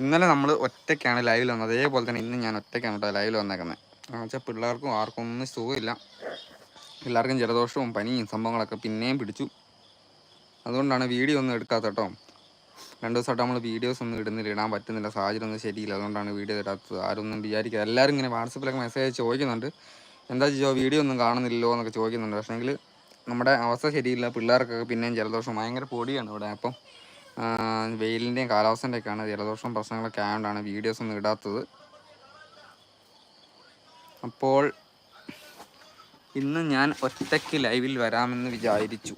ഇന്നലെ നമ്മൾ ഒറ്റയ്ക്കാണ് ലൈവിൽ വന്നത്. അതേപോലെ തന്നെ ഇന്ന് ഞാൻ ഒറ്റയ്ക്കാണ് കേട്ടോ ലൈവിൽ വന്നേക്കുന്നത് എന്ന് വെച്ചാൽ പിള്ളേർക്കും ആർക്കും ഒന്നും സുഖമില്ല. എല്ലാവർക്കും ജലദോഷവും പനിയും സംഭവങ്ങളൊക്കെ പിന്നെയും പിടിച്ചു. അതുകൊണ്ടാണ് വീഡിയോ ഒന്നും എടുക്കാത്ത കേട്ടോ. രണ്ട് ദിവസമായിട്ട് നമ്മൾ വീഡിയോസ് ഒന്നും ഇടുന്നില്ല. ഇടാൻ പറ്റുന്നില്ല. സാഹചര്യം ഒന്നും ശരിയില്ല. അതുകൊണ്ടാണ് വീഡിയോ ഇടാത്തത്. ആരും ഒന്നും വിചാരിക്കുക എല്ലാവരും ഇങ്ങനെ വാട്സപ്പിലൊക്കെ മെസ്സേജ് ചോദിക്കുന്നുണ്ട്. എന്താ ചെയ്യോ വീഡിയോ ഒന്നും കാണുന്നില്ലല്ലോ എന്നൊക്കെ ചോദിക്കുന്നുണ്ട്. പക്ഷേങ്കിൽ നമ്മുടെ അവസ്ഥ ശരിയില്ല. പിള്ളേർക്കൊക്കെ പിന്നെയും ജലദോഷം. ഭയങ്കര പൊടിയാണ് ഇവിടെ. അപ്പം വെയിലിന്റെയും കാലാവസ്ഥന്റെയൊക്കെയാണ് ജലദോഷവും പ്രശ്നങ്ങളൊക്കെ ആയതുകൊണ്ടാണ് വീഡിയോസ് ഒന്നും ഇടാത്തത്. അപ്പോൾ ഇന്ന് ഞാൻ ഒറ്റയ്ക്ക് ലൈവിൽ വരാമെന്ന് വിചാരിച്ചു.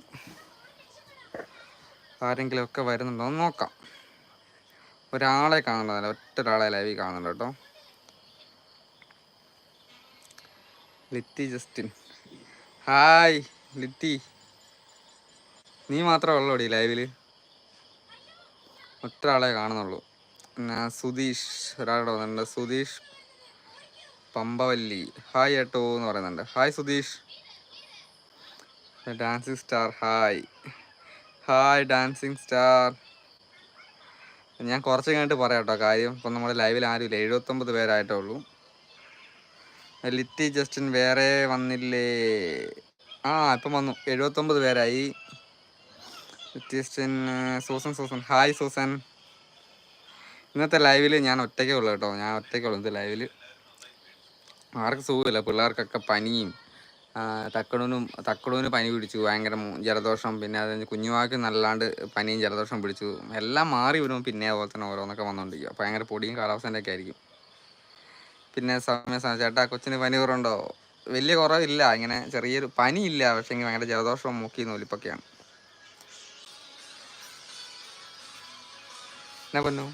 ആരെങ്കിലും ഒക്കെ വരുന്നുണ്ടോ എന്ന് നോക്കാം. ഒരാളെ കാണുന്നില്ല ഒറ്റ ഒരാളെ ലൈവിൽ കാണുന്നുണ്ട് കേട്ടോ. ലിറ്റി ജസ്റ്റിൻ. ഹായ് ലിറ്റി. നീ മാത്രമേ ഉള്ളൂടി ലൈവിൽ ഒറ്റ ആളെ കാണുന്നുള്ളൂ സുധീഷ് ഒരാളുടെ വന്നിട്ടുണ്ട്. സുധീഷ് പമ്പവല്ലി. ഹായ് ഏട്ടോ എന്ന് പറയുന്നുണ്ട്. Hi Sudheesh. Dancing star hi. Hi dancing star. ഞാൻ കുറച്ച് കഴിഞ്ഞിട്ട് പറയാം കേട്ടോ കാര്യം. ഇപ്പം നമ്മുടെ ലൈവിൽ ആരുമില്ല. എഴുപത്തൊമ്പത് പേരായിട്ടേ ഉള്ളൂ. ലിറ്റി ജസ്റ്റിൻ വേറെ വന്നില്ലേ? ആ ഇപ്പം വന്നു. എഴുപത്തൊമ്പത് പേരായി. Justin Susan Susan hi Susan ഇന്നത്തെ ലൈവിൽ ഞാൻ ഒറ്റയ്ക്കേ ഉള്ളൂ കേട്ടോ. ഞാൻ ഒറ്റയ്ക്കേ ഉള്ളൂ. ഇന്നത്തെ ലൈവിൽ ആർക്കും സുഖമില്ല. പിള്ളേർക്കൊക്കെ പനിയും തക്കടൂനും തക്കടൂന് പനി പിടിച്ചു. ഭയങ്കര ജലദോഷം. പിന്നെ അത് കുഞ്ഞുവാക്ക് നല്ലാണ്ട് പനിയും ജലദോഷം പിടിച്ചു. എല്ലാം മാറി വരുമ്പോൾ പിന്നെ അതുപോലെ തന്നെ ഓരോന്നൊക്കെ വന്നുകൊണ്ടിരിക്കും ഭയങ്കര പൊടിയും കാലാവസ്ഥന്റെ ഒക്കെ ആയിരിക്കും. പിന്നെ സമയ ചേട്ടാ കൊച്ചിന് പനി കുറവുണ്ടോ? വലിയ കുറവില്ല. ഇങ്ങനെ ചെറിയൊരു പനിയില്ല. പക്ഷേ ഭയങ്കര ജലദോഷവും മൂക്കി നൂലിപ്പൊക്കെയാണ്. എന്നാ know.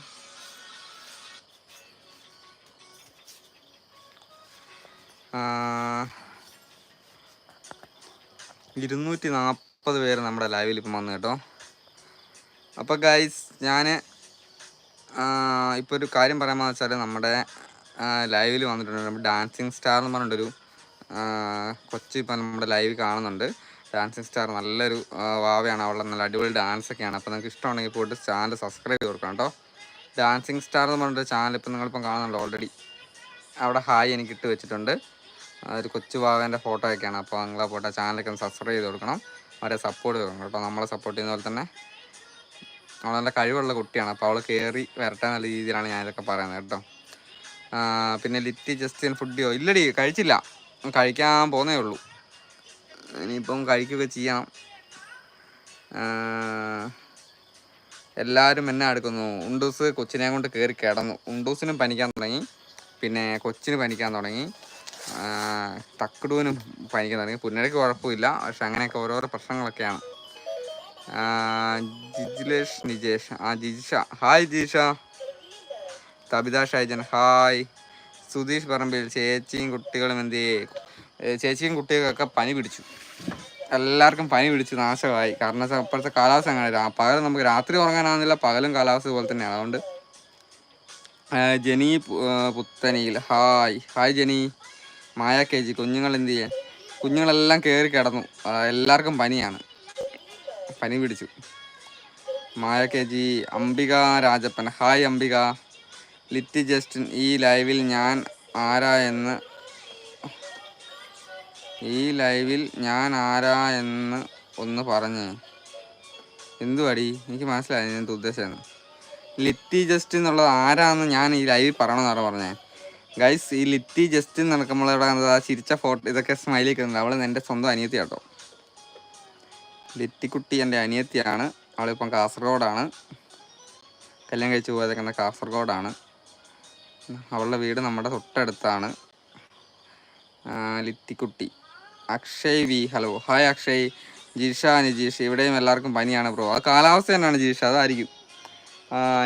ഇരുന്നൂറ്റി നാൽപ്പത് പേര് നമ്മുടെ ലൈവിൽ ഇപ്പം വന്നു കേട്ടോ അപ്പോൾ ഗൈസ് ഞാൻ ഇപ്പോൾ ഒരു കാര്യം പറയാമെന്ന് വെച്ചാൽ നമ്മുടെ ലൈവിൽ വന്നിട്ടുണ്ട് നമ്മുടെ ഡാൻസിങ് സ്റ്റാർ എന്ന് പറഞ്ഞിട്ടൊരു കൊച്ചി ഇപ്പം നമ്മുടെ ലൈവ് കാണുന്നുണ്ട് ഡാൻസിങ് സ്റ്റാർ നല്ലൊരു വാവയാണ്. അവളുടെ നല്ല അടിപൊളി ഡാൻസ് ഒക്കെയാണ്. അപ്പോൾ നിങ്ങൾക്ക് ഇഷ്ടമാണെങ്കിൽ പോയിട്ട് ചാനൽ സബ്സ്ക്രൈബ് ചെയ്ത് കൊടുക്കണം കേട്ടോ. ഡാൻസിങ് സ്റ്റാർ എന്ന് പറഞ്ഞിട്ട് ചാനൽ ഇപ്പം നിങ്ങളിപ്പം കാണുന്നുണ്ട് ഓൾറെഡി അവിടെ ഹായ് എനിക്ക് ഇട്ട് വെച്ചിട്ടുണ്ട്. ഒരു കൊച്ചു വാവേന്റെ ഫോട്ടോ ഒക്കെയാണ്. അപ്പോൾ നിങ്ങൾ ആ ചാനലൊക്കെ ഒന്ന് സബ്സ്ക്രൈബ് ചെയ്ത് കൊടുക്കണം അവരെ സപ്പോർട്ട് കൊടുക്കണം കേട്ടോ. നമ്മളെ സപ്പോർട്ട് ചെയ്യുന്ന പോലെ തന്നെ അവൾ നല്ല കഴിവുള്ള കുട്ടിയാണ്. അപ്പോൾ അവൾ കയറി വരട്ടെ നല്ല രീതിയിലാണ് ഞാനിതൊക്കെ പറയുന്നത് കേട്ടോ. പിന്നെ ലിറ്റി ജസ്റ്റിൻ ഫുഡിയോ? ഇല്ലടി കഴിച്ചില്ല. കഴിക്കാൻ പോകുന്നേ ഉള്ളൂ. ഇനിയിപ്പം കഴിക്കുകയൊക്കെ ചെയ്യണം എല്ലാവരും എന്നെ അടുക്കുന്നു. ഉണ്ടൂസ് കൊച്ചിനെ കൊണ്ട് കയറി കിടന്നു. ഉണ്ടൂസിനും പനിക്കാൻ തുടങ്ങി. പിന്നെ കൊച്ചിന് പനിക്കാൻ തുടങ്ങി. തക്കിടുവിനും പനിക്കാൻ തുടങ്ങി. പുന്നരയ്ക്ക് കുഴപ്പമില്ല. പക്ഷെ അങ്ങനെയൊക്കെ ഓരോരോ പ്രശ്നങ്ങളൊക്കെയാണ്. ജിജിലേഷ് നിജേഷ്. ആ Jijisha. Hi Jijisha. Tabitha Shaijan. Hi. Sudheesh Parambil ചേച്ചിയും കുട്ടികളും എന്ത് ചെയ്യേ? ഏ, ചേച്ചിയും കുട്ടികൾക്കൊക്കെ പനി പിടിച്ചു. എല്ലാവർക്കും പനി പിടിച്ച് നാശമായി. കാരണം ഇപ്പോഴത്തെ കാലാവസ്ഥ അങ്ങനെ പകൽ നമുക്ക് രാത്രി ഉറങ്ങാനാവുന്നില്ല പകലും കാലാവസ്ഥ പോലെ തന്നെയാണ്. അതുകൊണ്ട് Jenny Puthaniyil. Hi. Hi Jenny. Maya K G കുഞ്ഞുങ്ങൾ എന്ത് ചെയ്യാൻ? കുഞ്ഞുങ്ങളെല്ലാം കയറി കിടന്നു. എല്ലാവർക്കും പനിയാണ്. പനി പിടിച്ചു. Maya K G Ambika Rajappan. Hi Ambika. Litty Justin ഈ ലൈവിൽ ഞാൻ ആരാ എന്ന് ഈ ലൈവിൽ ഞാൻ ആരാ എന്ന് ഒന്ന് പറഞ്ഞേ. എന്തുവാടി? എനിക്ക് മനസ്സിലായി ഞാൻ ഉദ്ദേശിച്ചത്. ലിത്തി ജസ്റ്റ് എന്നുള്ളത് ആരാന്ന് ഞാൻ ഈ ലൈവിൽ പറയണമെന്നാണ് പറഞ്ഞേ ഗൈസ് ഈ ലിത്തി ജസ്റ്റ് കണ്ടത് ആ ചിരിച്ച ഫോട്ടോ ഇതൊക്കെ സ്മൈലി കിട്ടുന്നത് അവൾ എന്റെ സ്വന്തം അനിയത്തി കേട്ടോ. ലിത്തിക്കുട്ടി എന്റെ അനിയത്തിയാണ്. അവളിപ്പം കാസർഗോഡാണ്. കല്യാണം കഴിച്ച് പോയതൊക്കെ കാസർഗോഡാണ്. അവളുടെ വീട് നമ്മുടെ തൊട്ടടുത്താണ്. ആ, ലിറ്റിക്കുട്ടി Akshay V hello. Hi Akshay. Jisha Nijeesh. ഇവിടെയും എല്ലാവർക്കും പനിയാണ് ബ്രോ ആ കാലാവസ്ഥ തന്നെയാണ് ജിഷ. അതായിരിക്കും.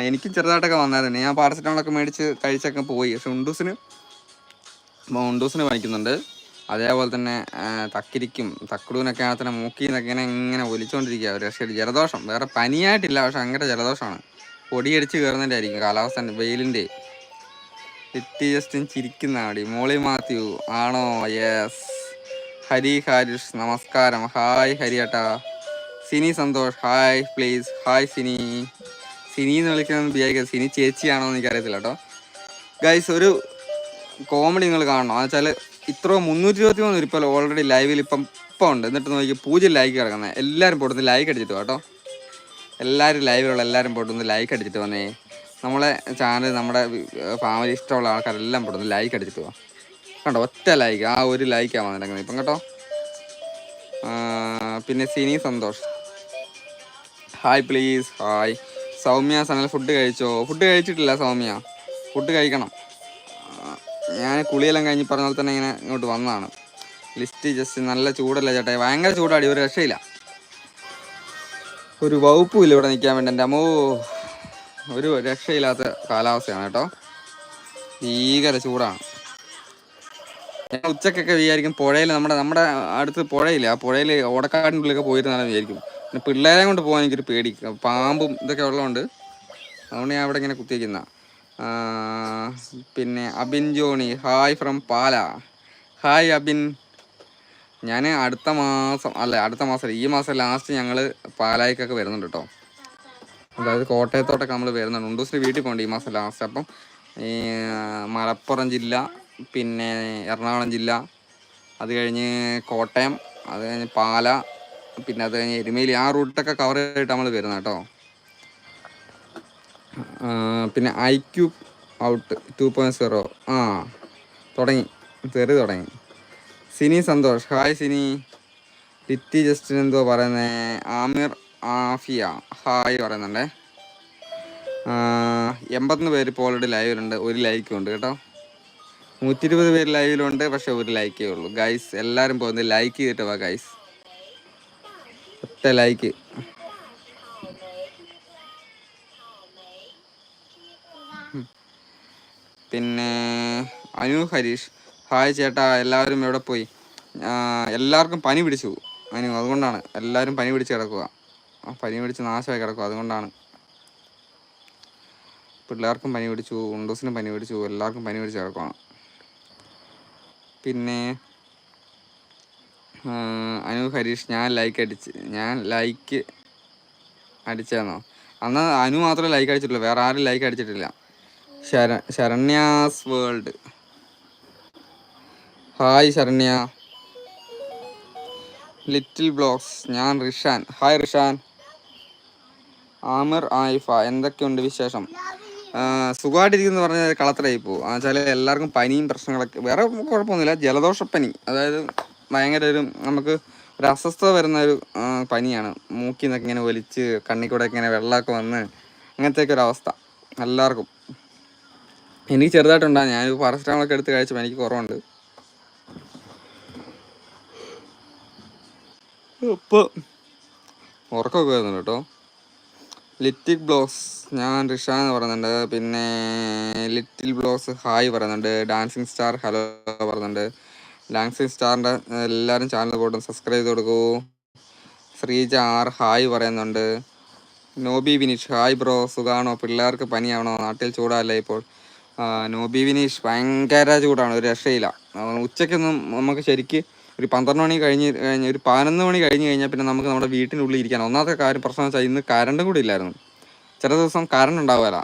എനിക്കും ചെറുതായിട്ടൊക്കെ വന്നായിരുന്നു. ഞാൻ പാരസെറ്റമോളൊക്കെ മേടിച്ച് കഴിച്ചൊക്കെ പോയി. പക്ഷെ ഉണ്ടൂസിന് ഉണ്ടൂസിന് പനിക്കുന്നുണ്ട്. അതേപോലെ തന്നെ തക്കിരിക്കും തക്കിടൂനൊക്കെ ആണെങ്കിൽ തന്നെ മൂക്കിൽ നിന്നൊക്കെ ഇങ്ങനെ ഇങ്ങനെ ഒലിച്ചുകൊണ്ടിരിക്കുക ഒരു പക്ഷേ ജലദോഷം. വേറെ പനിയായിട്ടില്ല പക്ഷേ ഭയങ്കര ജലദോഷമാണ്. പൊടിയടിച്ച് കയറുന്നതിന്റെ ആയിരിക്കും കാലാവസ്ഥ വെയിലിന്റെ ലിറ്റി ജസ്റ്റിൻ ചിരിക്കുന്ന അവിടെ മോളി മാത്യു. ആണോ? യെസ് ഹരി ഹാരിഷ് നമസ്കാരം. Hi ഹരിയേട്ട. Sini Santhosh hi please. Hi Sini. Sini എന്ന് വിളിക്കുന്നത് വിചാരിക്കുന്നത് സിനി ചേച്ചിയാണോ എന്ന് എനിക്കറിയത്തില്ല കേട്ടോ. ഗൈസ് ഒരു കോമഡി നിങ്ങൾ കാണണം. എന്ന് വെച്ചാൽ ഇത്ര മുന്നൂറ്റി ഇരുപത്തി മൂന്ന് ഇപ്പോൾ ഓൾറെഡി ലൈവിൽ ഇപ്പം ഇപ്പം ഉണ്ട്. എന്നിട്ട് നോക്കി പൂജ ലൈക്ക് കിടക്കുന്നത് എല്ലാവരും പോട്ടൊന്ന് ലൈക്ക് അടിച്ചിട്ട് കേട്ടോ. എല്ലാവരും ലൈവിലുള്ള എല്ലാവരും പോട്ടൊന്ന് ലൈക്ക് അടിച്ചിട്ട് വന്നേ. നമ്മളെ ചാനൽ നമ്മുടെ ഫാമിലി ഇഷ്ടമുള്ള ആൾക്കാരെല്ലാം പോട്ടൊന്ന് ലൈക്ക് അടിച്ചിട്ട് വാ. കണ്ടോ ഒറ്റ ലൈക്ക് ആ ഒരു ലൈക്കാണ് വന്നിരിക്കുന്നത്. ഇപ്പം കേട്ടോ പിന്നെ Sini Santhosh. Hi please hi Soumya Sanal food കഴിച്ചോ? ഫുഡ് കഴിച്ചിട്ടില്ല സൗമ്യ. ഫുഡ് കഴിക്കണം. ഞാൻ കുളിയെല്ലാം കഴിഞ്ഞ് പറഞ്ഞ പോലെ തന്നെ ഇങ്ങനെ ഇങ്ങോട്ട് വന്നതാണ്. ലിസ്റ്റ് ജസ്റ്റ് നല്ല ചൂടല്ല ചേട്ടാ. ഭയങ്കര ചൂടാടി ഒരു രക്ഷയില്ല. ഒരു വകുപ്പുമില്ല ഇവിടെ നിൽക്കാൻ വേണ്ടി. എന്റെ അമ്മോ ഒരു രക്ഷയില്ലാത്ത കാലാവസ്ഥയാണ് കേട്ടോ. ഭീകര ചൂടാണ്. ഉച്ചക്കൊക്കെ വിചാരിക്കും പുഴയിൽ നമ്മുടെ നമ്മുടെ അടുത്ത് പുഴയില്ല ആ പുഴയിൽ ഓടക്കാടിനുള്ളിലൊക്കെ പോയിരുന്നാലും വിചാരിക്കും. പിന്നെ പിള്ളേരെ കൊണ്ട് പോകാൻ എനിക്കൊരു പേടി. പാമ്പും ഇതൊക്കെ ഉള്ളതുകൊണ്ട് അതുകൊണ്ട് ഞാൻ അവിടെ ഇങ്ങനെ കുത്തിയിരിക്കുന്ന. പിന്നെ Abin Johnny hi from Pala. Hi Abin. ഞാൻ അടുത്ത മാസം അല്ല അടുത്ത മാസം ഈ മാസം ലാസ്റ്റ് ഞങ്ങൾ പാലായിക്കൊക്കെ വരുന്നുണ്ട് കേട്ടോ. അതായത് കോട്ടയത്തോട്ടൊക്കെ നമ്മൾ വരുന്നുണ്ട്. ഉണ്ടൂസിന് വീട്ടിൽ പോകണ്ട ഈ മാസം ലാസ്റ്റ് അപ്പം ഈ മലപ്പുറം ജില്ല പിന്നെ എറണാകുളം ജില്ല അത് കഴിഞ്ഞ് കോട്ടയം അത് കഴിഞ്ഞ് പാല പിന്നെ അത് കഴിഞ്ഞ് എരുമേലി. ആ റൂട്ടൊക്കെ കവർ ചെയ്തിട്ട് നമ്മൾ വരുന്നത് കേട്ടോ. പിന്നെ I Q out two point zero ആ തുടങ്ങി. തെറി തുടങ്ങി. സിനി സന്തോഷ്. ഹായ് സിനി. ലിറ്റി ജസ്റ്റിൻ എന്തോ പറയുന്നത് ആമിർ ആഫിയ. ഹായ് പറയുന്നുണ്ടേ. എൺപത്തൊന്ന് പേര് ഇപ്പോൾ ഓൾറെഡി ലൈവിലുണ്ട് ഒരു ലൈക്കും ഉണ്ട് കേട്ടോ. നൂറ്റി ഇരുപത് പേര് ലൈവിലുണ്ട് പക്ഷെ ഒരു ലൈക്കേ ഉള്ളൂ. ഗൈസ് എല്ലാവരും പോകുന്നത് ലൈക്ക് ചെയ്തിട്ട് വാ ഗൈസ് ഒറ്റ ലൈക്ക് പിന്നെ അനു ഹരീഷ്. ഹായ് ചേട്ടാ. എല്ലാവരും എവിടെ പോയി? എല്ലാവർക്കും പനി പിടിച്ചു. അനു അതുകൊണ്ടാണ്. എല്ലാവരും പനി പിടിച്ച് കിടക്കുക പനി പിടിച്ച് നാശമായി കിടക്കുക അതുകൊണ്ടാണ്. പിള്ളേർക്കും പനി പിടിച്ചു ഉണ്ടോസിനും പനി പിടിച്ചു എല്ലാവർക്കും പനി പിടിച്ച് കിടക്കുകയാണ് പിന്നെ അനു ഹരീഷ് ഞാൻ ലൈക്ക് അടിച്ച് ഞാൻ ലൈക്ക് അടിച്ചതെന്നോ അന്ന് അനു മാത്രമേ ലൈക്ക് അടിച്ചിട്ടുള്ളൂ വേറെ ആരും ലൈക്ക് അടിച്ചിട്ടില്ല. ശര Saranya's world hi Saranya. Little blocks ഞാൻ റിഷാൻ. ഹായ് റിഷാൻ. ആമിർ ആയിഫ എന്തൊക്കെയുണ്ട് വിശേഷം? സുഖമായിട്ടിരിക്കുന്നു പറഞ്ഞാൽ കളത്തിലായി പോകും എന്ന് വെച്ചാൽ എല്ലാവർക്കും പനിയും പ്രശ്നങ്ങളൊക്കെ വേറെ കുഴപ്പമൊന്നുമില്ല. ജലദോഷപ്പനി അതായത് ഭയങ്കര ഒരു നമുക്ക് ഒരു അസ്വസ്ഥത വരുന്ന ഒരു പനിയാണ്. മൂക്കിൽ നിന്നൊക്കെ ഇങ്ങനെ ഒലിച്ച് കണ്ണിൽ കൂടെ ഇങ്ങനെ വെള്ളമൊക്കെ വന്ന് അങ്ങനത്തെയൊക്കെ ഒരു അവസ്ഥ. എല്ലാവർക്കും. എനിക്ക് ചെറുതായിട്ടുണ്ടാകും ഞാൻ പാരസെറ്റാമോളൊക്കെ എടുത്ത് കഴിച്ചപ്പോൾ എനിക്ക് കുറവുണ്ട്. ഇപ്പോൾ ഉറക്കമൊക്കെ വരുന്നുണ്ട് കേട്ടോ. ലിറ്റിൽ ബ്ലോസ് ഞാൻ റിഷ എന്ന് പറയുന്നുണ്ട്. പിന്നെ ലിറ്റിൽ ബ്ലോസ് ഹായ് പറയുന്നുണ്ട്. ഡാൻസിങ് സ്റ്റാർ ഹലോ പറയുന്നുണ്ട്. ഡാൻസിങ് സ്റ്റാറിന്റെ എല്ലാവരും ചാനൽ പോട്ടും സബ്സ്ക്രൈബ് ചെയ്ത് കൊടുക്കൂ. ശ്രീജ ആർ ഹായ് പറയുന്നുണ്ട്. നോബി വിനീഷ് ഹായ് ബ്രോ സുഖാണോ? പിള്ളേർക്ക് പനിയാണോ? നാട്ടിൽ ചൂടല്ലേ ഇപ്പോൾ? നോബി വിനീഷ് ഭയങ്കര ചൂടാണ്. ഒരു രക്ഷയില്ല. ഉച്ചയ്ക്കൊന്നും നമുക്ക് ശരിക്ക് ഒരു പന്ത്രണ്ട് മണി കഴിഞ്ഞ് കഴിഞ്ഞ് ഒരു പതിനൊന്ന് മണി കഴിഞ്ഞ് കഴിഞ്ഞാൽ പിന്നെ നമുക്ക് നമ്മുടെ വീട്ടിനുള്ളിൽ ഇരിക്കാൻ. ഒന്നാമത്തെ കാര്യം പ്രശ്നം വെച്ചാൽ ഇന്ന് കറണ്ടും കൂടി ഇല്ലായിരുന്നു. ചില ദിവസം കറണ്ട് ഉണ്ടാവില്ല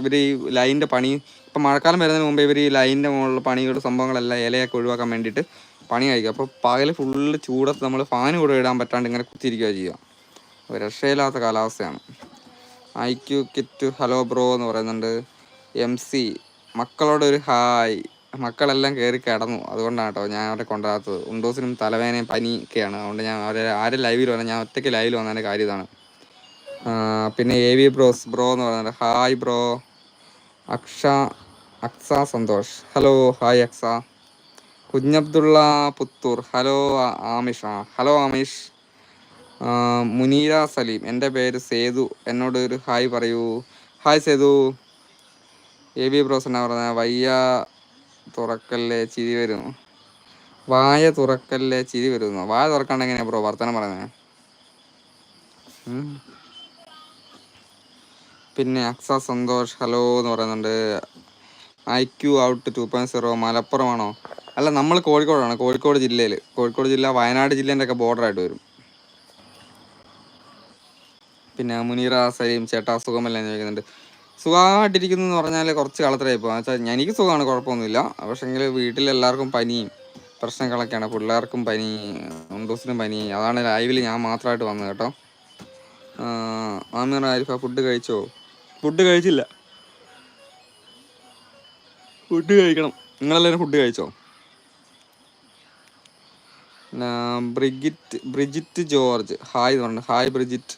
ഇവർ ഈ ലൈനിന്റെ പണി ഇപ്പം മഴക്കാലം വരുന്നതിന് മുമ്പ് ഇവർ ഈ ലൈനിന്റെ മുകളിലുള്ള പണികളും സംഭവങ്ങളെല്ലാം ഇലയൊക്കെ ഒഴിവാക്കാൻ വേണ്ടിയിട്ട് പണി കഴിക്കുക അപ്പോൾ പകൽ ഫുള്ള് ചൂടത്ത് നമ്മൾ ഫാൻ കൂടെ ഇടാൻ പറ്റാണ്ട് ഇങ്ങനെ കുത്തിയിരിക്കുക ചെയ്യുക. രക്ഷയില്ലാത്ത കാലാവസ്ഥയാണ്. I Q kit hello bro എന്ന് പറയുന്നുണ്ട്. എം സി മക്കളോടൊരു ഹായ്. മക്കളെല്ലാം കയറി കിടന്നു. അതുകൊണ്ടാണ് കേട്ടോ ഞാൻ അവരെ കൊണ്ടുവരാത്തത്. ഉണ്ടോസിനും തലവേദനയും പനിയൊക്കെയാണ്. അതുകൊണ്ട് ഞാൻ അവരെ ആരും ലൈവിൽ വന്ന ഞാൻ ഒറ്റയ്ക്ക് ലൈവിൽ വന്നതിന്റെ കാര്യം ഇതാണ്. പിന്നെ എ വി ബ്രോസ് ബ്രോ എന്ന് പറയുന്നത്. Hi bro Aksha Aksa Santhosh. Hello hi Aksa Kunjabdulla Puthur. Hello Aamisha. Hello Aamish. Muneera Saleem. എന്റെ പേര് സേതു. എന്നോട് ഒരു ഹായ് പറയൂ. Hi Sethu. A B bros എന്നാ പറഞ്ഞ വയ്യ തുറക്കല്ലേ ചിരി വരുന്നു. വായ തുറക്കല്ലേ ചിരി വരുന്നു. വായ തുറക്കാണ്ട് എങ്ങനെയാ ബ്രോ വർത്തനം പറയുന്നത് പിന്നെ അക്സ സന്തോഷ് ഹലോ എന്ന് പറയുന്നുണ്ട്. I Q out two point zero മലപ്പുറമാണോ? അല്ല നമ്മൾ കോഴിക്കോടാണ്. കോഴിക്കോട് ജില്ലയിൽ കോഴിക്കോട് ജില്ല വയനാട് ജില്ലേന്റെ ഒക്കെ ബോർഡറായിട്ട് വരും. പിന്നെ മുനീറ സലീം ചേട്ടാ സുഖമല്ല എന്ന് ചോദിക്കുന്നുണ്ട്. സുഖമായിട്ടിരിക്കുന്നു എന്ന് പറഞ്ഞാൽ കുറച്ച് കാലത്തിലായി പോകും വെച്ചാൽ എനിക്ക് സുഖമാണ് കുഴപ്പമൊന്നുമില്ല. പക്ഷേങ്കിൽ വീട്ടിലെല്ലാവർക്കും പനിയും പ്രശ്നങ്ങളൊക്കെയാണ്. പിള്ളേർക്കും പനി ഉണ്ടൂസിനും പനി. അതാണ് ലൈവിൽ ഞാൻ മാത്രമായിട്ട് വന്നത് കേട്ടോ. ആമിർ ആരിഫ ഫുഡ് കഴിച്ചോ? ഫുഡ് കഴിച്ചില്ല. ഫുഡ് കഴിക്കണം. നിങ്ങളെല്ലാവരും ഫുഡ് കഴിച്ചോ? ബ്രിഗിറ്റ് ബ്രിജിറ്റ് ജോർജ്. ഹായ് എന്ന് പറഞ്ഞു. Hi Bridget.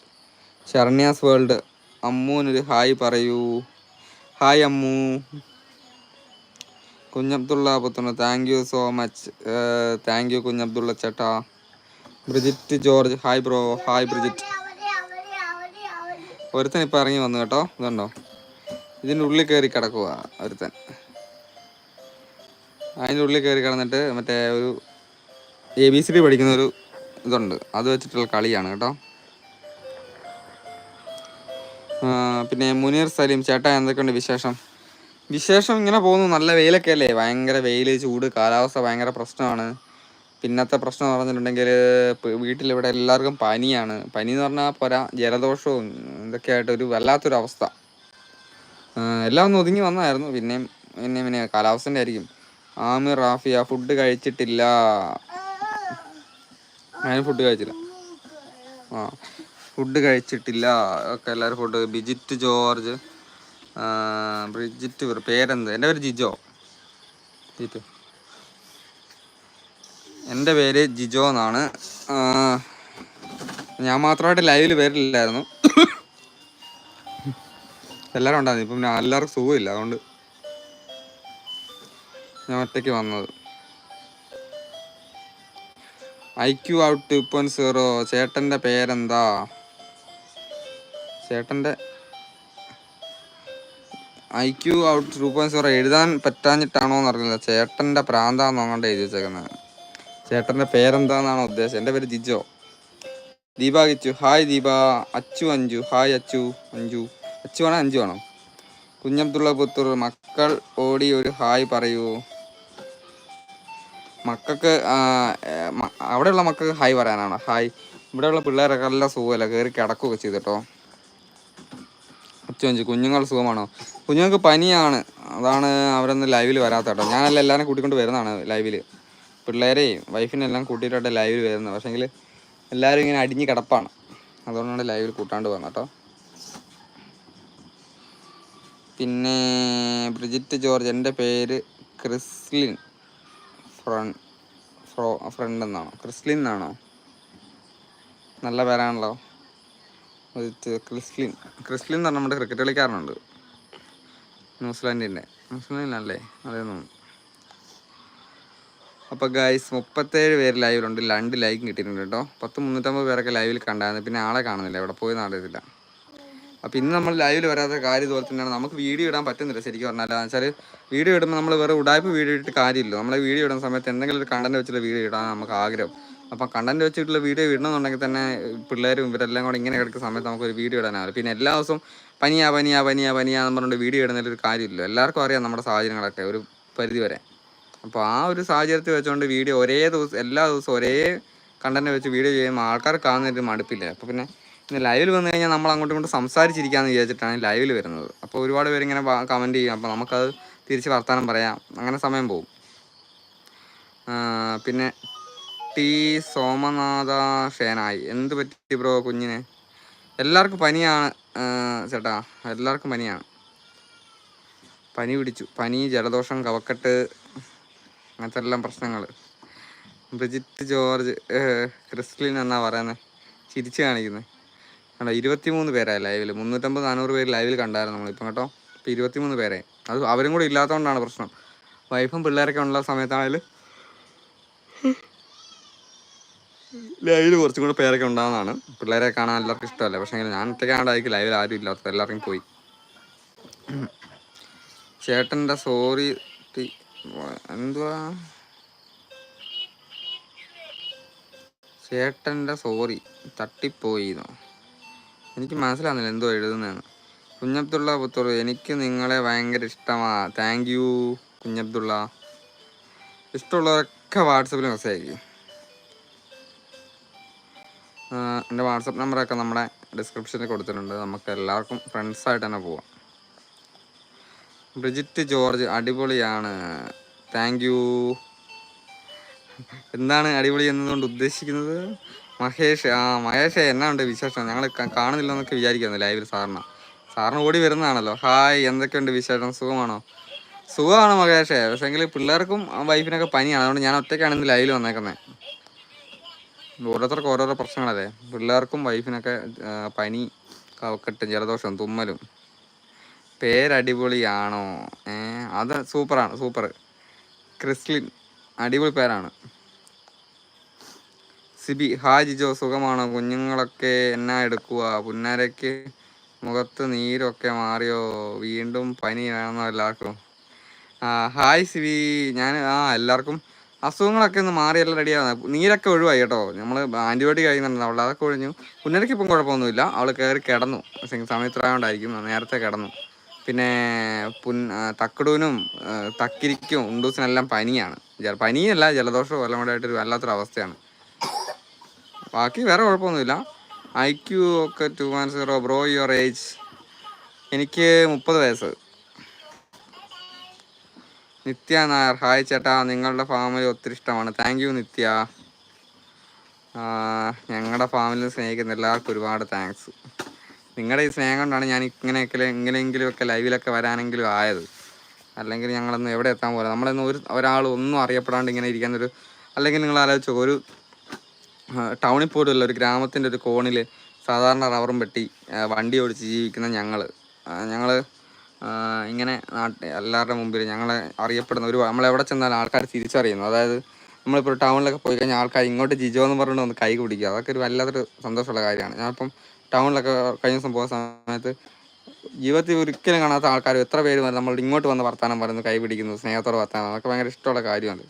ശരണ്യാസ് വേൾഡ്. അമ്മൂനൊരു ഹായ് പറയൂ. Hi Ammu. Kunhabdulla പുത്തുണ thank you so much thank you Kunjabdulla ചേട്ടാ. Bridget George hi bro. Hi Bridget. ഒരുത്തൻ ഇപ്പം ഇറങ്ങി വന്നു കേട്ടോ. ഇതുണ്ടോ? ഇതിന്റെ ഉള്ളിൽ കയറി കിടക്കുക ഒരുത്തൻ. അതിന്റെ ഉള്ളിൽ കയറി കിടന്നിട്ട് മറ്റേ ഒരു എ ബി സി ഡി പഠിക്കുന്ന ഒരു ഇതുണ്ട്. അത് വെച്ചിട്ടുള്ള കളിയാണ് കേട്ടോ. പിന്നെ മുനീർ സലീം ചേട്ടാ എന്തൊക്കെയുണ്ട് വിശേഷം? വിശേഷം ഇങ്ങനെ പോകുന്നു. നല്ല വെയിലൊക്കെ അല്ലേ ഭയങ്കര വെയിൽ ചൂട് കാലാവസ്ഥ ഭയങ്കര പ്രശ്നമാണ്. പിന്നത്തെ പ്രശ്നം എന്ന് പറഞ്ഞിട്ടുണ്ടെങ്കിൽ വീട്ടിലിവിടെ എല്ലാവർക്കും പനിയാണ്. പനി എന്ന് പറഞ്ഞാൽ പോരാ ജലദോഷവും ഇതൊക്കെയായിട്ടൊരു വല്ലാത്തൊരു അവസ്ഥ. എല്ലാം ഒന്ന് ഒതുങ്ങി വന്നായിരുന്നു. പിന്നെയും പിന്നെ പിന്നെ കാലാവസ്ഥന്റെ ആയിരിക്കും. ആമിർ റാഫിയ ഫുഡ് കഴിച്ചിട്ടില്ല. ഞാൻ ഫുഡ് കഴിച്ചില്ല. ആ. ഫുഡ് കഴിച്ചിട്ടില്ല. ഒക്കെ എല്ലാവരും ഫുഡ് ബിജിറ്റ് ജോർജ് ബ്രിജിറ്റ് പേരെന്ത്? എന്റെ പേര് ജിജോ. ജിറ്റു എന്റെ പേര് ജിജോ എന്നാണ്. ഞാൻ മാത്രമായിട്ട് ലൈവിൽ വരില്ലായിരുന്നു എല്ലാവരും ഉണ്ടായിരുന്നു. ഇപ്പം എല്ലാവർക്കും സുഖമില്ല. അതുകൊണ്ട് ഞാൻ ഒറ്റയ്ക്ക് വന്നത്. I Q out two point zero. ചേട്ടന്റെ പേരെന്താ? ചേട്ടന്റെ I Q out two point zero എഴുതാൻ പറ്റാഞ്ഞിട്ടാണോ എന്ന് അറിഞ്ഞില്ല. ചേട്ടന്റെ പ്രാന്താന്ന് അങ്ങോട്ട് എഴുതി വെച്ചേക്കുന്നത്. ചേട്ടന്റെ പേരെന്താന്നാണ് ഉദ്ദേശം. എന്റെ പേര് ജിജോ. ദീപ കിച്ചു ഹായ് ദീപ. അച്ചു അഞ്ചു ഹായ് അച്ചു അഞ്ചു അച്ചു വേണം അഞ്ചു വേണം കുഞ്ഞബ്ദുള്ള പുത്തൂർ. മക്കൾ ഓടി ഒരു ഹായ് പറയൂ. മക്കൾക്ക് അവിടെയുള്ള മക്കൾക്ക് ഹായ് പറയാനാണ്? ഹായ്. ഇവിടെയുള്ള പിള്ളേരൊക്കെ നല്ല സുഖമല്ല? കയറി കിടക്കുകയൊക്കെ ചെയ്തിട്ടോ? അച്ചു കുഞ്ഞുങ്ങൾ സുഖമാണോ? കുഞ്ഞുങ്ങൾക്ക് പനിയാണ്. അതാണ് അവരൊന്ന് ലൈവിൽ വരാത്ത കേട്ടോ ഞാനല്ല എല്ലാവരും കൂട്ടിക്കൊണ്ട് വരുന്നതാണ് ലൈവിൽ പിള്ളേരെയും വൈഫിനെല്ലാം കൂട്ടിയിട്ടാണ് ലൈവിൽ വരുന്നത്. പക്ഷേങ്കിൽ എല്ലാവരും ഇങ്ങനെ അടിഞ്ഞ് കിടപ്പാണ്. അതുകൊണ്ടാണ് ലൈവിൽ കൂട്ടാണ്ട് വന്നത് കേട്ടോ പിന്നെ ബ്രിജിറ്റ് ജോർജ് എന്റെ പേര് ക്രിസ്ലിൻ ഫ്രണ്ട് ഫ്രോ ഫ്രണ്ട് എന്നാണോ? ക്രിസ്ലിൻ എന്നാണോ? നല്ല പേരാണല്ലോ. ക്രിസ്ലിൻ ക്രിസ്ലിൻ എന്ന് പറഞ്ഞാൽ നമ്മുടെ ക്രിക്കറ്റ് കളിക്കാരനുണ്ട്. ന്യൂസിലാൻഡിന്റെ ന്യൂസിലാൻഡിനല്ലേ അതേന്നു അപ്പോൾ ഗൈസ് മുപ്പത്തേഴ് പേര് ലൈവിലുണ്ട് രണ്ട് ലൈക്ക് കിട്ടിയിട്ടുണ്ട് കേട്ടോ. പത്ത് മുന്നൂറ്റമ്പത് പേരൊക്കെ ലൈവിൽ കണ്ടായിരുന്നു. പിന്നെ ആളെ കാണുന്നില്ല. എവിടെ പോയി അറിയത്തില്ല. അപ്പോൾ ഇന്ന് നമ്മൾ ലൈവിൽ വരാത്ത കാര്യം ഇതുപോലെ തന്നെയാണ്. നമുക്ക് വീഡിയോ ഇടാൻ പറ്റുന്നില്ല ശരിക്കും പറഞ്ഞാൽ എന്ന് വെച്ചാൽ വീഡിയോ ഇടുമ്പോൾ നമ്മൾ വേറെ ഉടായ്പ വീഡിയോ ഇട്ടിട്ട് കാര്യമില്ല. നമ്മളെ വീഡിയോ ഇടുന്ന സമയത്ത് എന്തെങ്കിലും ഒരു കണ്ടന്റ് വെച്ചിട്ട് വീഡിയോ ഇടാൻ നമുക്ക് ആഗ്രഹം. അപ്പം കണ്ടന്റ് വെച്ചിട്ടുള്ള വീഡിയോ ഇടണമെന്നുണ്ടെങ്കിൽ തന്നെ പിള്ളേരും ഇവരെല്ലാം കൂടെ ഇങ്ങനെ കിടക്കുന്ന സമയത്ത് നമുക്ക് ഒരു വീഡിയോ ഇടാനാവില്ല. പിന്നെ എല്ലാ ദിവസവും പനിയാ പനിയാ പനിയാ പനിയാ എന്ന് പറഞ്ഞുകൊണ്ട് വീഡിയോ ഇടുന്നതിൽ ഒരു കാര്യമില്ല. എല്ലാവർക്കും അറിയാം നമ്മുടെ സാഹചര്യങ്ങളൊക്കെ ഒരു പരിധി വരെ. അപ്പോൾ ആ ഒരു സാഹചര്യത്തിൽ വെച്ചുകൊണ്ട് വീഡിയോ ഒരേ ദിവസം എല്ലാ ദിവസവും ഒരേ കണ്ടന്റ് വെച്ച് വീഡിയോ ചെയ്യുമ്പോൾ ആൾക്കാർ കാണുന്നതിന് മടുപ്പില്ല. അപ്പോൾ പിന്നെ ഇന്ന് ലൈവിൽ വന്നു കഴിഞ്ഞാൽ നമ്മൾ അങ്ങോട്ടും ഇങ്ങോട്ടും സംസാരിച്ചിരിക്കാമെന്ന് വിചാരിച്ചിട്ടാണ് ലൈവിൽ വരുന്നത്. അപ്പോൾ ഒരുപാട് പേര് ഇങ്ങനെ കമന്റ് ചെയ്യും. അപ്പോൾ നമുക്കത് തിരിച്ച് വർത്തമാനം പറയാം. അങ്ങനെ സമയം പോകും. പിന്നെ ടി സോമനാഥ ഷേനായി എന്ത് പറ്റി ബ്രോ കുഞ്ഞിന്? എല്ലാവർക്കും പനിയാണ് ചേട്ടാ. എല്ലാവർക്കും പനിയാണ്. പനി പിടിച്ചു. പനി ജലദോഷം കവക്കെട്ട് അങ്ങനത്തെ എല്ലാം പ്രശ്നങ്ങൾ. ബ്രിജിറ്റ് ജോർജ് ക്രിസ്ലിൻ എന്നാ പറയുന്നത് ചിരിച്ചു കാണിക്കുന്നത് കണ്ടോ ഇരുപത്തിമൂന്ന് പേരായി ലൈവിൽ മുന്നൂറ്റമ്പത് നാനൂറ് പേര് ലൈവിൽ കണ്ടായിരുന്നു നമ്മളിപ്പം കേട്ടോ. ഇപ്പം ഇരുപത്തിമൂന്ന് പേരെ അത് അവരും കൂടെ ഇല്ലാത്തതുകൊണ്ടാണ് പ്രശ്നം. വൈഫും പിള്ളേരൊക്കെ ഉള്ള സമയത്താണെങ്കിൽ ലൈവിൽ കുറച്ചും കൂടെ പേരൊക്കെ ഉണ്ടാകുന്നതാണ് പിള്ളേരെ കാണാൻ എല്ലാവർക്കും ഇഷ്ടമല്ലേ? പക്ഷേ ഞാൻ ഒറ്റയ്ക്കാണ്ടായിരിക്കും ലൈവിൽ ആരും ഇല്ലാത്തത് എല്ലാവർക്കും പോയി. ചേട്ടന്റെ സോറി എന്തുവാ? ചേട്ടന്റെ സോറി തട്ടിപ്പോയിന്നോ? എനിക്ക് മനസ്സിലാകുന്നില്ല എന്തോ എഴുതുന്നതെന്ന്. കുഞ്ഞബ്ദുള്ള പുത്തൂർ എനിക്ക് നിങ്ങളെ ഭയങ്കര ഇഷ്ടമാ. Thank you Kunjabdulla. ഇഷ്ടമുള്ളവരൊക്കെ വാട്സപ്പിൽ മെസ്സേജ് അയക്കും. എന്റെ വാട്സപ്പ് നമ്പറൊക്കെ നമ്മുടെ ഡിസ്ക്രിപ്ഷനിൽ കൊടുത്തിട്ടുണ്ട്. നമുക്ക് എല്ലാവർക്കും ഫ്രണ്ട്സായിട്ട് തന്നെ പോവാം. ബ്രിജിറ്റ് ജോർജ് അടിപൊളിയാണ്. താങ്ക് യു എന്താണ് അടിപൊളി എന്നതുകൊണ്ട് ഉദ്ദേശിക്കുന്നത്? മഹേഷ് ആ മഹേഷ് എന്നാ ഉണ്ട് വിശേഷം ഞങ്ങൾ കാണുന്നില്ല എന്നൊക്കെ വിചാരിക്കുന്നു ലൈവിൽ സാറിന്. സാറിന് ഓടി വരുന്നതാണല്ലോ. ഹായ് എന്തൊക്കെയുണ്ട് വിശേഷം? സുഖമാണോ? സുഖമാണ് മഹേഷേ. പക്ഷേങ്കിൽ പിള്ളേർക്കും വൈഫിനൊക്കെ പനിയാണ്. അതുകൊണ്ട് ഞാൻ ഒറ്റയ്ക്കാണ് ഇന്ന് ലൈവിൽ വന്നേക്കുന്നത് ഓരോരുത്തർക്കും ഓരോരോ പ്രശ്നങ്ങളല്ലേ? പിള്ളേർക്കും വൈഫിനൊക്കെ പനി കവക്കെട്ടും ജലദോഷം തുമ്മലും. പേരടിപൊളിയാണോ? ഏ അത് സൂപ്പറാണ് സൂപ്പർ ക്രിസ്ലിൻ അടിപൊളി പേരാണ്. സിബി ഹാജി ജോ സുഖമാണോ? കുഞ്ഞുങ്ങളൊക്കെ എന്നാ എടുക്കുക പുന്നാരയ്ക്ക് മുഖത്ത് നീരൊക്കെ മാറിയോ? വീണ്ടും പനി വേണമെന്നോ എല്ലാവർക്കും? ഹായ് സിബി ഞാൻ ആ എല്ലാവർക്കും അസുഖങ്ങളൊക്കെ ഒന്ന് മാറിയല്ല റെഡിയാണ് നീരൊക്കെ ഒഴിവായി കേട്ടോ. നമ്മൾ ആന്റിബയോട്ടിക് കഴിക്കുന്നുണ്ട്. അവൾ അതൊക്കെ ഒഴിഞ്ഞു. പുന്നരയ്ക്ക് ഇപ്പം കുഴപ്പമൊന്നുമില്ല. അവൾ കയറി കിടന്നു. സമയത്തായോണ്ടായിരിക്കും നേരത്തെ കിടന്നു. പിന്നെ പുൻ തക്കടൂനും തക്കിരിക്കും ഉണ്ടൂസിനെല്ലാം പനിയാണ്. പനിയല്ല ജലദോഷവും എല്ലാം കൂടെ ആയിട്ടൊരു വല്ലാത്തൊരു അവസ്ഥയാണ്. ബാക്കി വേറെ കുഴപ്പമൊന്നുമില്ല. I Q okay two one zero bro your age എനിക്ക് മുപ്പത് വയസ്സ്. നിത്യ നായർ. ഹായ് ചേട്ടാ നിങ്ങളുടെ ഫാമിലി ഒത്തിരി ഇഷ്ടമാണ്. Thank you Nithya. ഞങ്ങളുടെ ഫാമിലി സ്നേഹിക്കുന്ന എല്ലാവർക്കും ഒരുപാട് താങ്ക്സ് നിങ്ങളുടെ ഈ സ്നേഹം കൊണ്ടാണ് ഞാൻ ഇങ്ങനെയൊക്കെ ഇങ്ങനെയെങ്കിലും ഒക്കെ ലൈവിലൊക്കെ വരാനെങ്കിലും ആയത്. അല്ലെങ്കിൽ ഞങ്ങളൊന്നും എവിടെ എത്താൻ പോലെ നമ്മളൊന്നും ഒരു ഒരാൾ ഒന്നും അറിയപ്പെടാണ്ട് ഇങ്ങനെ ഇരിക്കുന്നൊരു അല്ലെങ്കിൽ നിങ്ങൾ ആലോചിച്ചോ ഒരു ടൗണിൽ പോലുമല്ല ഒരു ഗ്രാമത്തിന്റെ ഒരു കോണിൽ സാധാരണ റബ്ബറും വെട്ടി വണ്ടി ഓടിച്ച് ജീവിക്കുന്ന ഞങ്ങൾ ഞങ്ങൾ ഇങ്ങനെ നാട്ടിൽ എല്ലാവരുടെ മുമ്പിൽ ഞങ്ങളെ അറിയപ്പെടുന്ന ഒരു നമ്മളെവിടെ ചെന്നാലും ആൾക്കാർ തിരിച്ചറിയുന്നു. അതായത് നമ്മളിപ്പോൾ ടൗണിലൊക്കെ പോയി കഴിഞ്ഞാൽ ആൾക്കാർ ഇങ്ങോട്ട് ജിജോ എന്ന് പറഞ്ഞിട്ട് ഒന്ന് കൈ പിടിക്കുക അതൊക്കെ ഒരു വല്ലാത്തൊരു സന്തോഷമുള്ള കാര്യമാണ്. ഞാനിപ്പം ടൗണിലൊക്കെ കഴിഞ്ഞ ദിവസം പോകുന്ന സമയത്ത് ജീവിതത്തിൽ ഒരിക്കലും കാണാത്ത ആൾക്കാർ എത്ര പേര് നമ്മൾ ഇങ്ങോട്ട് വന്ന് വർത്താനം പറയുന്നു കൈ പിടിക്കുന്നു സ്നേഹത്തോടെ വർത്താനം. അതൊക്കെ ഭയങ്കര ഇഷ്ടമുള്ള കാര്യമാണ്.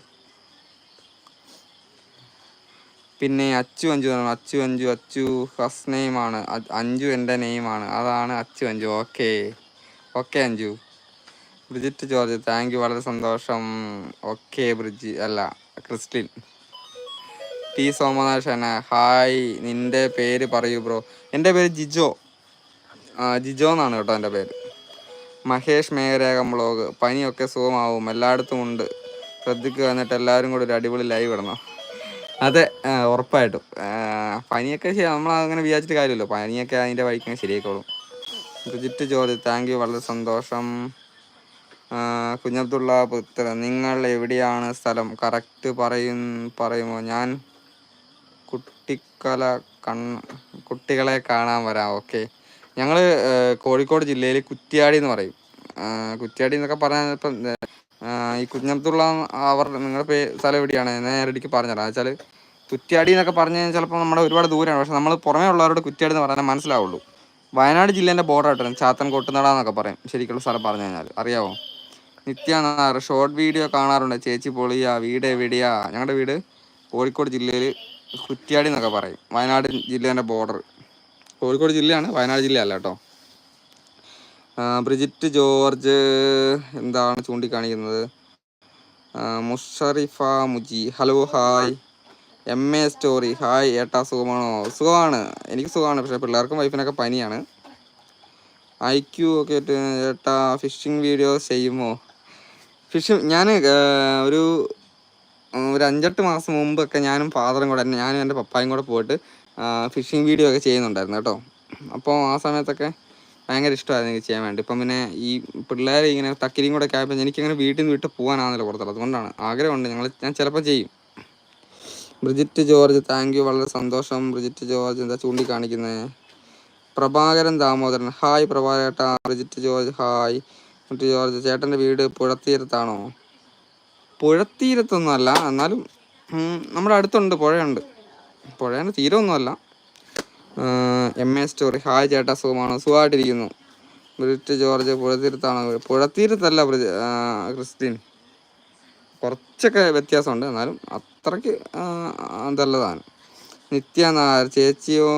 പിന്നെ അച്ചു അഞ്ചു എന്നാണ്. അച്ചു അഞ്ചു അച്ചു ഫസ്റ്റ് നെയിമാണ്. അഞ്ചു എന്റെ നെയിമാണ്. അതാണ് Achu Anju. Okay. Okay Anju Bridget George thank you വളരെ സന്തോഷം. ഓക്കെ ബ്രിജി അല്ല ക്രിസ്റ്റിൻ ടി സോമനാശന ഹായ് നിന്റെ പേര് പറയൂ ബ്രോ എന്റെ പേര് ജിജോ. ജിജോ എന്നാണ് കേട്ടോ എന്റെ പേര്. മഹേഷ് മേഘരേഖം ബ്ലോഗ്. പനിയൊക്കെ സുഖമാവും. എല്ലായിടത്തും ഉണ്ട്. ശ്രദ്ധിക്കുക എന്നിട്ട് എല്ലാവരും കൂടി ഒരു അടിപൊളി ലൈവ് ഇടണം. അതെ ഉറപ്പായിട്ടും. പനിയൊക്കെ നമ്മളങ്ങനെ വിചാരിച്ചിട്ട് കാര്യമല്ലോ. പനിയൊക്കെ അതിന്റെ വഴിക്ക് ശരിയായിക്കോളും. Bridget George thank you. വളരെ സന്തോഷം. കുഞ്ഞബ്ദുള്ള പുത്ര നിങ്ങൾ എവിടെയാണ് സ്ഥലം? കറക്റ്റ് പറയും പറയുമോ? ഞാൻ കുട്ടിക്കല കൺ കുട്ടികളെ കാണാൻ വരാം. ഓക്കെ ഞങ്ങൾ കോഴിക്കോട് ജില്ലയിൽ കുറ്റ്യാടി എന്ന് പറയും. കുറ്റിയാടി എന്നൊക്കെ പറഞ്ഞാൽ ഇപ്പം ഈ കുഞ്ഞബ്ദുള്ള അവർ നിങ്ങളുടെ പേ സ്ഥലം എവിടെയാണ്? ഇടയ്ക്ക് പറഞ്ഞുതരാം വെച്ചാൽ കുറ്റ്യാടി എന്നൊക്കെ പറഞ്ഞു കഴിഞ്ഞാൽ ചിലപ്പോൾ നമ്മുടെ ഒരുപാട് ദൂരമാണ് പക്ഷെ നമ്മൾ പുറമേ ഉള്ളവരോട് കുറ്റ്യാടി എന്ന് പറഞ്ഞാൽ മനസ്സിലാവുള്ളൂ. വയനാട് ജില്ലേന്റെ ബോർഡർ ആയിട്ടാണ് ചാത്തൻ കൊട്ടുനട എന്നൊക്കെ പറയും. ശരിക്കുള്ള സ്ഥലം പറഞ്ഞു കഴിഞ്ഞാൽ അറിയാവോ? നിത്യ ഷോർട്ട് വീഡിയോ കാണാറുണ്ട്. ചേച്ചി പൊളിയാ വീട് എവിടെയാ? ഞങ്ങളുടെ വീട് കോഴിക്കോട് ജില്ലയിൽ കുറ്റ്യാടി എന്നൊക്കെ പറയും. വയനാട് ജില്ലേന്റെ ബോർഡർ കോഴിക്കോട് ജില്ലയാണ് വയനാട് ജില്ല അല്ല കേട്ടോ. ബ്രിജിറ്റ് ജോർജ് എന്താണ് ചൂണ്ടിക്കാണിക്കുന്നത്? Musharifa Muji. Hello hi. M A story hi ഏട്ടാ സുഖമാണോ? സുഖമാണ്. എനിക്ക് സുഖമാണ് പക്ഷേ പിള്ളേർക്കും വൈഫിനൊക്കെ പനിയാണ്. ഐ ക്യൂ ഒക്കെ ഏട്ടാ ഫിഷിംഗ് വീഡിയോ ചെയ്യുമോ? ഫിഷിംഗ് ഞാൻ ഒരു ഒരു അഞ്ചെട്ട് മാസം മുമ്പൊക്കെ ഞാനും ഫാദറും കൂടെ ഞാനും എന്റെ പപ്പായും കൂടെ പോയിട്ട് ഫിഷിംഗ് വീഡിയോ ഒക്കെ ചെയ്യുന്നുണ്ടായിരുന്നു കേട്ടോ. അപ്പോൾ ആ സമയത്തൊക്കെ ഭയങ്കര ഇഷ്ടമായിരുന്നു എനിക്ക് ചെയ്യാൻ വേണ്ടി. ഇപ്പം പിന്നെ ഈ പിള്ളേർ ഇങ്ങനെ തക്കിരിയും കൂടെ ഒക്കെ ആയപ്പോൾ എനിക്കങ്ങനെ വീട്ടിൽ നിന്ന് വിട്ട് പോകാനാണല്ലോ കൊടുത്തത് അതുകൊണ്ടാണ്. ആഗ്രഹമുണ്ട്. ഞങ്ങൾ ഞാൻ ചിലപ്പോൾ ചെയ്യും. ബ്രിജിറ്റ് ജോർജ് താങ്ക് യു വളരെ സന്തോഷം. ബ്രിജിറ്റ് ജോർജ് എന്താ ചൂണ്ടിക്കാണിക്കുന്നത് Prabhakaran Damodaran. Hi പ്രഭാകരേട്ടാ. Bridget George hi Bridget George ചേട്ടന്റെ വീട് പുഴത്തീരത്താണോ? പുഴത്തീരത്തൊന്നും അല്ല എന്നാലും നമ്മുടെ അടുത്തുണ്ട് പുഴയുണ്ട്. പുഴേന്റെ തീരമൊന്നുമല്ല. എം എ സ്റ്റോറി ഹായ് ചേട്ടാ സുഖമാണോ? സുഖമായിട്ടിരിക്കുന്നു. ബ്രിജിറ്റ് ജോർജ് പുഴത്തീരത്താണോ? പുഴത്തീരത്തല്ല ക്രിസ്ത്യൻ. കുറച്ചൊക്കെ വ്യത്യാസമുണ്ട്. എന്നാലും അത്രയ്ക്ക് നല്ലതാണ്. നിത്യ നായർ ചേച്ചിയോ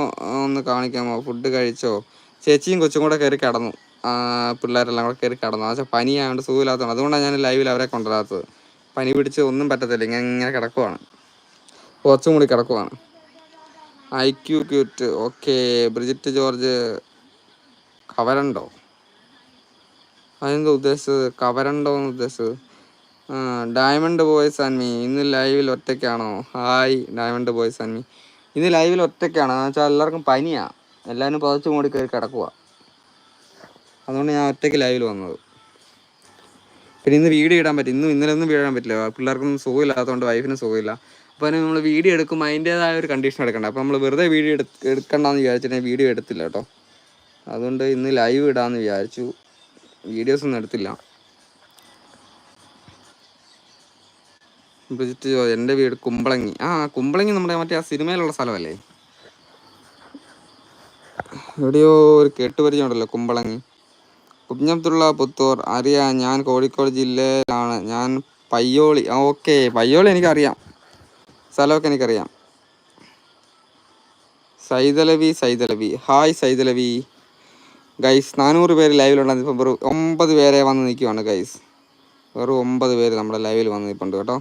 ഒന്ന് കാണിക്കാമോ? ഫുഡ് കഴിച്ചോ? ചേച്ചിയും കൊച്ചും കൂടെ കയറി കിടന്നു. പിള്ളേരെല്ലാം കൂടെ കയറി കിടന്നു. എന്ന് വെച്ചാൽ പനിയായതുകൊണ്ട് സുഖമില്ലാത്തതാണ് അതുകൊണ്ടാണ് ഞാൻ ലൈവിൽ അവരെ കൊണ്ടുവരാത്തത്. പനി പിടിച്ച് ഒന്നും പറ്റത്തില്ല. ഇങ്ങനെ ഇങ്ങനെ കിടക്കുവാണ്. കുറച്ചും കൂടി കിടക്കുവാണ്. I Q cute okay Bridget George കവരണ്ടോ? അതെന്താ ഉദ്ദേശിച്ചത്? കവരണ്ടോ എന്ന് ഉദ്ദേശിച്ചത്? ഡയമണ്ട് ബോയ്സ് ആൻഡ് മീ ഇന്ന് ലൈവിൽ ഒറ്റയ്ക്കാണോ? Hi diamond boys and me ഇന്ന് ലൈവിൽ ഒറ്റയ്ക്കാണ്. എന്ന് വെച്ചാൽ എല്ലാവർക്കും പനിയാണ് എല്ലാവരും പതച്ചു മൂടി കയറി കിടക്കുക അതുകൊണ്ട് ഞാൻ ഒറ്റയ്ക്ക് ലൈവിൽ വന്നത്. പിന്നെ ഇന്ന് വീഡിയോ ഇടാൻ പറ്റും. ഇന്നും ഇന്നലെ ഒന്നും വീഴാൻ പറ്റില്ല. പിള്ളേർക്കൊന്നും സുഖമില്ലാത്തതുകൊണ്ട് വൈഫിന് സുഖമില്ല. അപ്പോൾ അതിന് നമ്മൾ വീഡിയോ എടുക്കുമ്പോൾ അതിന്റേതായ ഒരു കണ്ടീഷൻ എടുക്കണ്ട. അപ്പോൾ നമ്മൾ വെറുതെ വീഡിയോ എടു എടുക്കണ്ടെന്ന് വിചാരിച്ചിട്ട് വീഡിയോ എടുത്തില്ല കേട്ടോ. അതുകൊണ്ട് ഇന്ന് ലൈവ് ഇടാമെന്ന് വിചാരിച്ചു. വീഡിയോസ് ഒന്നും എടുത്തില്ല. ബ്രിജിറ്റ് എന്റെ വീട് കുമ്പളങ്ങി. ആ കുമ്പളങ്ങി നമ്മുടെ മറ്റേ ആ സിനിമയിലുള്ള സ്ഥലമല്ലേ? എവിടെയോ ഒരു കേട്ടുപരിചയമുണ്ടല്ലോ കുമ്പളങ്ങി. കുഞ്ഞബ്ദുള്ള പുത്തൂർ അറിയാം. ഞാൻ കോഴിക്കോട് ജില്ലയിലാണ്. ഞാൻ പയ്യോളി. ഓക്കെ. പയ്യോളി എനിക്കറിയാം. സ്ഥലമൊക്കെ എനിക്കറിയാം. സൈതലവി സൈതലവി. ഹായ് സൈതലവി. ഗൈസ് നാനൂറ് പേര് ലൈവിലുണ്ടെന്ന് ഇപ്പം വെറും ഒമ്പത് പേരെ വന്ന് നിൽക്കുവാണ് ഗൈസ്. വെറും ഒമ്പത് പേര് നമ്മുടെ ലൈവിൽ വന്ന് നിൽപ്പുണ്ട് കേട്ടോ.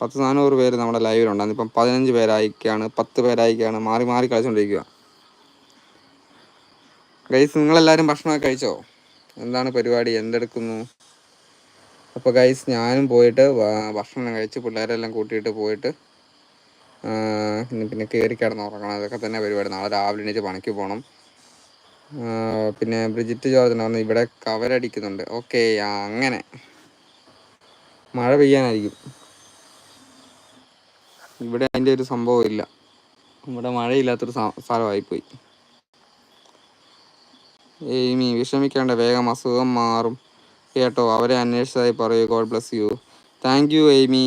പത്ത് നാനൂറ് പേര് നമ്മുടെ ലൈവിലുണ്ടായിരുന്നു ഇപ്പം പതിനഞ്ച് പേരായിക്കാണ് പത്ത് പേരായിക്കാണ് മാറി മാറി കളിച്ചുകൊണ്ടിരിക്കുക ഗൈസ് നിങ്ങളെല്ലാവരും ഭക്ഷണമൊക്കെ കഴിച്ചോ? എന്താണ് പരിപാടി? എന്തെടുക്കുന്നു? അപ്പോൾ ഗൈസ് ഞാനും പോയിട്ട് ഭക്ഷണം കഴിച്ച് പിള്ളേരെല്ലാം കൂട്ടിയിട്ട് പോയിട്ട് പിന്നെ കയറി കിടന്ന് ഉറങ്ങണം അതൊക്കെ തന്നെ പരിപാടി. നാളെ രാവിലെ എണീറ്റ് പണിക്ക് പോകണം പിന്നെ ബ്രിജിറ്റ് ജോർജ് പറഞ്ഞു ഇവിടെ കവരടിക്കുന്നുണ്ട്. ഓക്കെ അങ്ങനെ. മഴ പെയ്യാനായിരിക്കും. ഇവിടെ അതിന്റെ ഒരു സംഭവം ഇല്ല. ഇവിടെ മഴയില്ലാത്തൊരു സ്ഥലമായിപ്പോയി. എയ്മി വിഷമിക്കേണ്ട വേഗം അസുഖം മാറും. കേട്ടോ അവരെ അന്വേഷിച്ചതായി പറയൂ. God bless you thank you Amy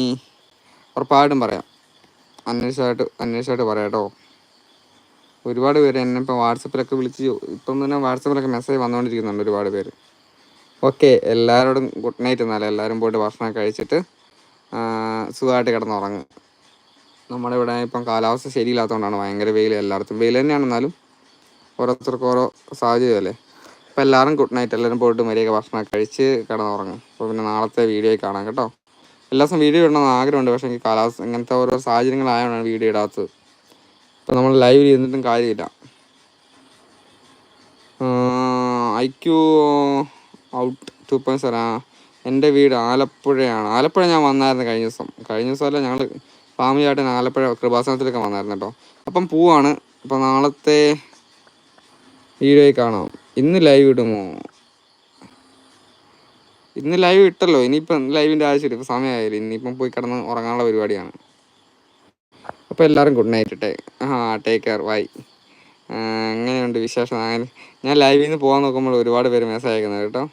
ഉറപ്പായിട്ടും പറയാം. അന്വേഷിച്ചായിട്ട് അന്വേഷിച്ചായിട്ട് പറയാം കേട്ടോ. ഒരുപാട് പേര് എന്നെ ഇപ്പോൾ വാട്സപ്പിലൊക്കെ വിളിച്ച് ഇപ്പം തന്നെ വാട്സപ്പിലൊക്കെ മെസ്സേജ് വന്നുകൊണ്ടിരിക്കുന്നുണ്ട് ഒരുപാട് പേര്. ഓക്കെ എല്ലാവരോടും ഗുഡ് നൈറ്റ് എന്നാലും. എല്ലാവരും പോയിട്ട് ഭക്ഷണം കഴിച്ചിട്ട് സുഖമായിട്ട് കിടന്നുറങ്ങും. നമ്മുടെ ഇവിടെ ഇപ്പം കാലാവസ്ഥ ശരിയില്ലാത്തതുകൊണ്ടാണ് ഭയങ്കര വെയിൽ എല്ലായിടത്തും. വെയിൽ തന്നെയാണ് എന്നാലും ഓരോരുത്തർക്കും ഓരോ സാഹചര്യമല്ലേ? അപ്പോൾ എല്ലാവരും ഗുഡ് നൈറ്റ് എല്ലാവരും പോയിട്ട് മര്യാദ ഭക്ഷണം കഴിച്ച് കിടന്നുറങ്ങും. അപ്പോൾ പിന്നെ നാളത്തെ വീഡിയോയിൽ കാണാം കേട്ടോ. എല്ലാ ദിവസം വീഡിയോ ഇടണമെന്ന് ആഗ്രഹമുണ്ട്. പക്ഷേ എനിക്ക് കാലാവസ്ഥ ഇങ്ങനത്തെ ഓരോ സാഹചര്യങ്ങളായതുകൊണ്ടാണ് വീഡിയോ ഇടാത്തത്. അപ്പോൾ നമ്മൾ ലൈവ് ചെയ്തിട്ടും കാര്യമില്ല. I Q out two point seven എന്റെ വീട് ആലപ്പുഴയാണ്. ആലപ്പുഴ ഞാൻ വന്നായിരുന്നു കഴിഞ്ഞ ദിവസം. കഴിഞ്ഞ ദിവസമല്ല ഞങ്ങൾ ഫാമിലി ആയിട്ട് ഞാൻ ആലപ്പുഴ കൃപാസനത്തിലൊക്കെ വന്നായിരുന്നു കേട്ടോ. അപ്പം പോവാണ്. അപ്പം നാളത്തെ വീഡിയോയിൽ കാണാം. ഇന്ന് ലൈവ് ഇടുമോ? ഇന്ന് ലൈവ് ഇട്ടല്ലോ. ഇനിയിപ്പം ലൈവിന്റെ ആവശ്യമില്ല. ഇപ്പം സമയമായില്ല. ഇനിയിപ്പം പോയി കിടന്ന് ഉറങ്ങാനുള്ള പരിപാടിയാണ്. അപ്പോൾ എല്ലാവരും ഗുഡ് നൈറ്റ് ടേ ആ ടേക്ക് കെയർ ബൈ അങ്ങനെയുണ്ട് വിശേഷം? അങ്ങനെ ഞാൻ ലൈവിൽ നിന്ന് പോകാൻ നോക്കുമ്പോൾ ഒരുപാട് പേര് മെസ്സേജ് അയക്കുന്നത് കേട്ടോ.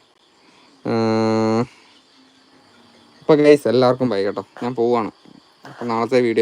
അപ്പോൾ ഗൈസ് എല്ലാവർക്കും ബൈ കേട്ടോ. ഞാൻ പോവാണ്. അപ്പോൾ നാളത്തെ വീഡിയോ